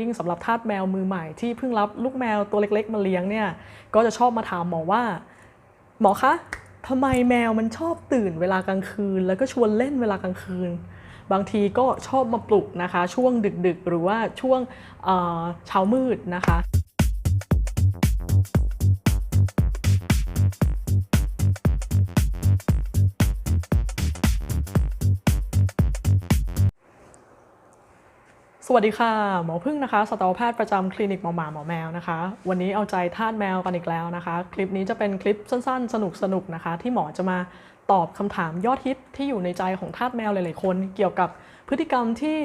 ยิ่งสำหรับทาสแมวมือใหม่ที่เพิ่งรับลูกแมวตัวเล็ก ๆ มาเลี้ยงเนี่ยก็จะชอบมาถามหมอว่า หมอคะทำไมแมวมันชอบตื่นเวลากลางคืน แล้วก็ชวนเล่นเวลากลางคืน บางทีก็ชอบมาปลุกนะคะ ช่วงดึกๆ หรือว่าช่วงเช้ามืดนะคะ สวัสดีค่ะ หมอพึ่งนะคะสัตวแพทย์ประจำคลินิกหมอหมาหมอแมวนะคะ วันนี้เอาใจทาสแมวกันอีกแล้วนะคะ คลิปนี้จะเป็นคลิปสั้นๆ สนุกๆนะคะ ที่หมอจะมาตอบคำถามยอดฮิตที่อยู่ในใจของทาสแมวหลายๆคน เกี่ยวกับพฤติกรรมที่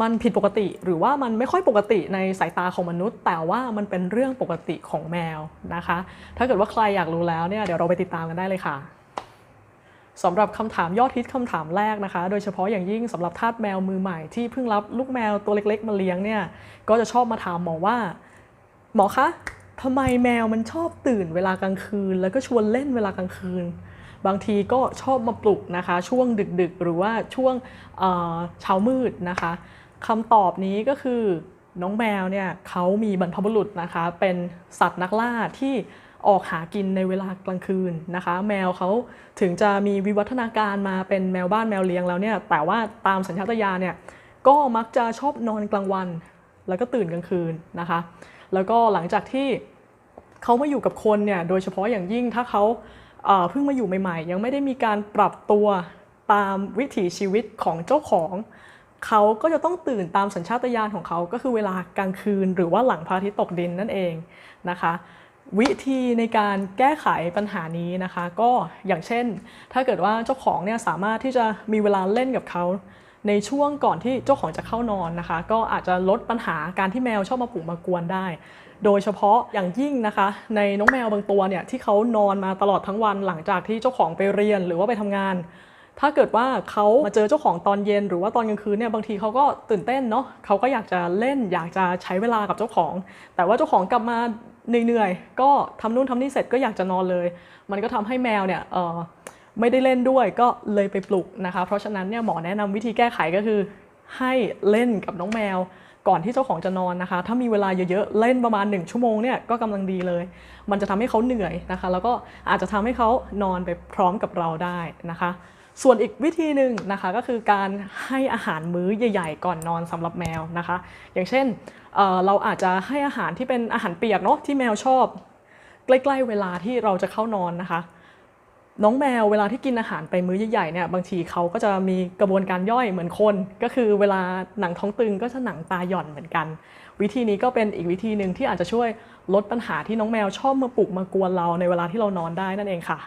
มันผิดปกติ หรือว่ามันไม่ค่อยปกติในสายตาของมนุษย์ แต่ว่ามันเป็นเรื่องปกติของแมวนะคะ ถ้าเกิดว่าใครอยากรู้แล้วเนี่ยเดี๋ยวเราไปติดตามกันได้เลยค่ะ สำหรับคำถามยอดฮิตคำถามแรกนะคะ โดยเฉพาะอย่างยิ่งสำหรับทาสแมวมือใหม่ที่เพิ่งรับลูกแมวตัวเล็ก ๆ มาเลี้ยงเนี่ย ก็จะชอบมาถามหมอว่า หมอคะทำไมแมวมันชอบตื่นเวลากลางคืน แล้วก็ชวนเล่นเวลากลางคืน บางทีก็ชอบมาปลุกนะคะ ช่วงดึกๆ หรือว่าช่วงเช้ามืดนะคะคำตอบนี้ก็คือน้องแมวเนี่ยเขามีบรรพบุรุษนะคะ เป็นสัตว์นักล่าที่ ออกหากินในเวลากลางคืนนะคะ แมวเขาถึงจะมีวิวัฒนาการมาเป็นแมวบ้านแมวเลี้ยงแล้วเนี่ยแต่ว่าตามสัญชาตญาณเนี่ยก็มักจะชอบนอนกลางวัน แล้วก็ตื่นกลางคืนนะคะ แล้วก็หลังจากที่เขามาอยู่กับคนเนี่ยโดยเฉพาะอย่างยิ่งถ้าเขาเอ่อเพิ่งมาอยู่ใหม่ๆ ยังไม่ได้มีการปรับตัวตามวิถีชีวิตของเจ้าของเขาก็จะต้องตื่นตามสัญชาตญาณของเขาก็คือเวลากลางคืน หรือว่าหลังพระอาทิตย์ตกดินนั่นเองนะคะ วิธีในการแก้ไขปัญหานี้นะคะ ก็อย่างเช่น ถ้าเกิดว่าเจ้าของเนี่ยสามารถที่จะมีเวลาเล่นกับเขาในช่วงก่อนที่เจ้าของจะเข้านอนนะคะ ก็อาจจะลดปัญหาการที่แมวชอบมาปลุกมากวนได้ โดยเฉพาะอย่างยิ่งนะคะ ในน้องแมวบางตัวเนี่ยที่เขานอนมาตลอดทั้งวันหลังจากที่เจ้าของไปเรียนหรือว่าไปทำงาน ถ้าเกิดว่าเขามาเจอเจ้าของตอนเย็น หรือว่าตอนกลางคืนเนี่ยบางทีเขาก็ตื่นเต้นเนาะเขาก็อยากจะเล่นอยากจะใช้เวลากับเจ้าของ แต่ว่าเจ้าของกลับมา เหนื่อยๆก็ทำนู่นทำนี่เสร็จก็อยากจะนอนเลย มันก็ทำให้แมวเนี่ยไม่ได้เล่นด้วยก็เลยไปปลุกนะคะ เพราะฉะนั้นเนี่ยหมอแนะนำวิธีแก้ไขก็คือ ให้เล่นกับน้องแมวก่อนที่เจ้าของจะนอนนะคะ ถ้ามีเวลาเยอะๆ เล่นประมาณ 1 ชั่วโมงเนี่ยก็กำลังดีเลย มันจะทำให้เขาเหนื่อยนะคะ แล้วก็อาจจะทำให้เขานอนไปพร้อมกับเราได้นะคะ ส่วนอีกวิธีหนึ่งนะคะก็คือการให้อาหารมื้อใหญ่ ๆ ก่อนนอนสำหรับแมวนะคะ อย่างเช่นเเราอาจจะให้อาหารที่เป็นอาหารเปียกเนาะที่แมวชอบ ใกล้ๆเวลาที่เราจะเข้านอนนะคะ น้องแมวเวลาที่กินอาหารไปมื้อใหญ่ๆเนี่ยบางทีเขาก็จะมีกระบวนการย่อยเหมือนคน ก็คือเวลาหนังท้องตึงก็จะหนังตาหย่อนเหมือนกัน วิธีนี้ก็เป็นอีกวิธีหนึ่งที่อาจจะช่วยลดปัญหาที่น้องแมวชอบมาปลุกมากวนเราในเวลาที่เรานอนได้นั่นเองค่ะ